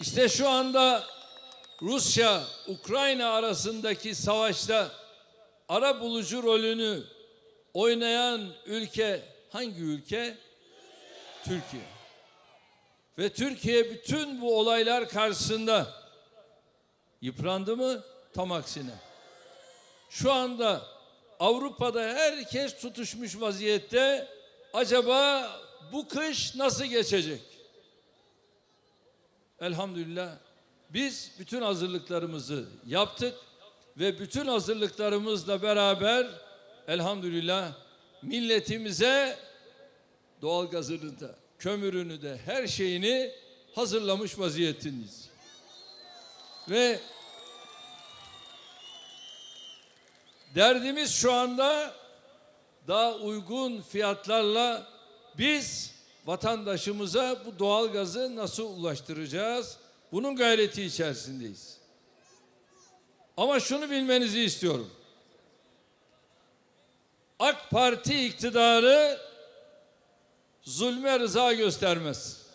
İşte şu anda Rusya Ukrayna arasındaki savaşta ara bulucu rolünü oynayan ülke hangi ülke? Türkiye. Ve Türkiye bütün bu olaylar karşısında yıprandı mı? Tam aksine. Şu anda Avrupa'da herkes tutuşmuş vaziyette. Acaba bu kış nasıl geçecek? Elhamdülillah biz bütün hazırlıklarımızı yaptık ve bütün hazırlıklarımızla beraber elhamdülillah milletimize doğalgazını da kömürünü de her şeyini hazırlamış vaziyetteyiz. Ve derdimiz şu anda daha uygun fiyatlarla biz vatandaşımıza bu doğalgazı nasıl ulaştıracağız? Bunun gayreti içerisindeyiz. Ama şunu bilmenizi istiyorum. AK Parti iktidarı zulme rıza göstermez.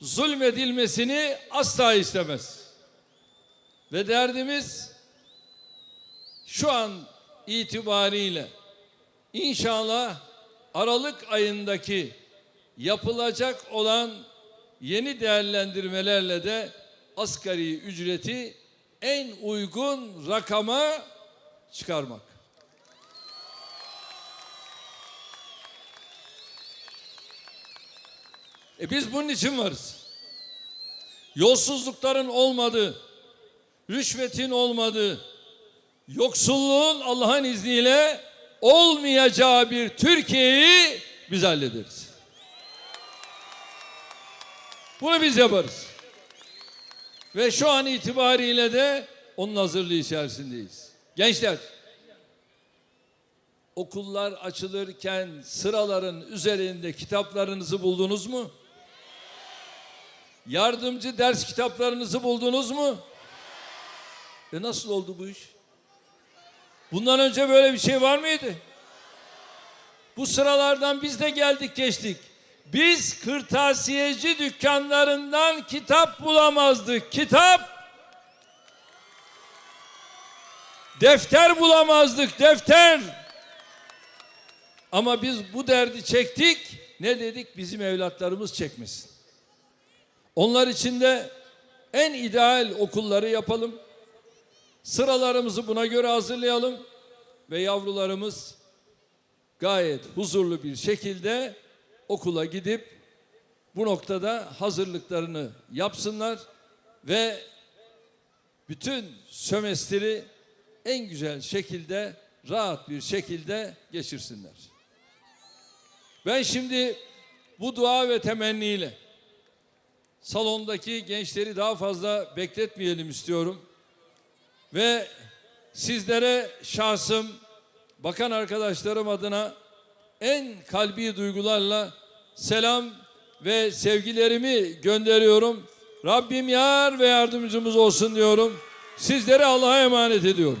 Zulmedilmesini asla istemez. Ve derdimiz şu an itibariyle inşallah Aralık ayındaki yapılacak olan yeni değerlendirmelerle de asgari ücreti en uygun rakama çıkarmak. E biz bunun için varız. Yolsuzlukların olmadığı, rüşvetin olmadığı, yoksulluğun Allah'ın izniyle olmayacağı bir Türkiye'yi biz hallederiz. Bunu biz yaparız. Ve şu an itibariyle de onun hazırlığı içerisindeyiz. Gençler, okullar açılırken sıraların üzerinde kitaplarınızı buldunuz mu? Yardımcı ders kitaplarınızı buldunuz mu? E nasıl oldu bu iş? Bundan önce böyle bir şey var mıydı? Bu sıralardan biz de geldik geçtik. Biz kırtasiyeci dükkanlarından kitap bulamazdık. Kitap Defter bulamazdık, defter. Ama biz bu derdi çektik. Ne dedik? Bizim evlatlarımız çekmesin. Onlar için de en ideal okulları yapalım. Sıralarımızı buna göre hazırlayalım ve yavrularımız gayet huzurlu bir şekilde okula gidip bu noktada hazırlıklarını yapsınlar ve bütün sömestri en güzel şekilde rahat bir şekilde geçirsinler. Ben şimdi bu dua ve temenniyle salondaki gençleri daha fazla bekletmeyelim istiyorum. Ve sizlere şahsım, bakan arkadaşlarım adına en kalbi duygularla selam ve sevgilerimi gönderiyorum. Rabbim yar ve yardımcımız olsun diyorum. Sizleri Allah'a emanet ediyorum.